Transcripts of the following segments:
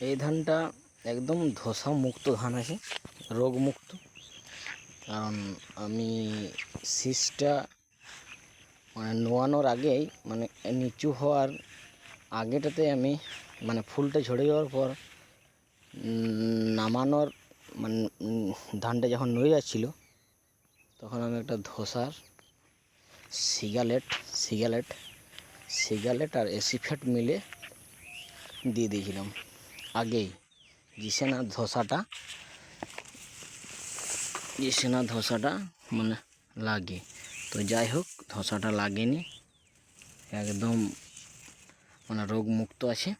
এই ধানটা একদম ধসা মুক্ত ধান আছে রোগ মুক্ত কারণ আমি শীষটা মানে নোয়ানোর আগেই মানে নিচু হওয়ার আগেটাতে আমি মানে ফুলটা ঝরে যাওয়ার পর নামানোর মানে ধানটা যখন নুয়ে যাচ্ছিল, তখন আমি একটা ধসার সিগালেট সিগালেট সিগালেট আর এসিফেট মিলে দিয়ে দিয়েছিলাম। আগেই। জিসে না ধসাটা জিসে না ধসাটা মানে লাগে। তো যাই হোক, ধসাটা লাগেনি। একদম মানে রোগ মুক্ত আছে।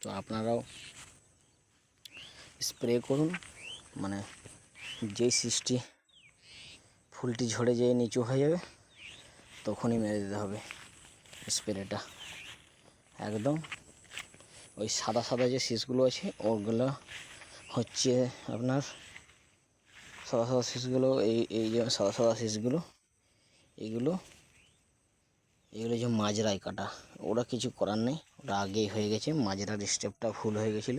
তো আপনারাও স্প্রে করুন। মানে যেই সৃষ্টি ফুলটি ঝরে যেয়ে নিচু হয়ে যাবে, তখনই মেরে দিতে হবে স্প্রেটা। একদম ওই সাদা সাদা যে শীষগুলো আছে, ওগুলো হচ্ছে আপনার সাদা সাদা শীষগুলো, এই এই যে সাদা সাদা শীষগুলো এইগুলো এগুলো যে মাজরায় কাটা, ওরা কিছু করার নেই ওটা আগেই হয়ে গেছে, মাজরার স্টেপটা ভুল হয়ে গেছিল।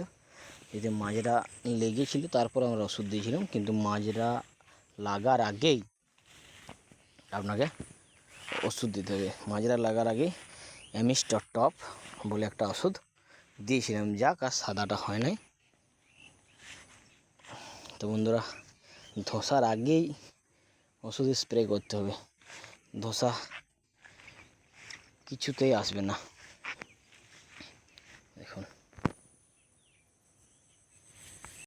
যদি মাজরা লেগেছিল, তারপর আমরা ওষুধ দিয়েছিলাম, কিন্তু মাজরা লাগার আগেই আপনাকে ওষুধ দিতে হবে। মাজরা লাগার আগে এমিস্টার টপ বলে একটা ওষুধ দিয়েছিলাম যা কাজ সাদাটা হয় নাই। তো বন্ধুরা, ধসার আগেই ওষুধ স্প্রে করতে হবে। ধসা কিছুতেই আসবে না।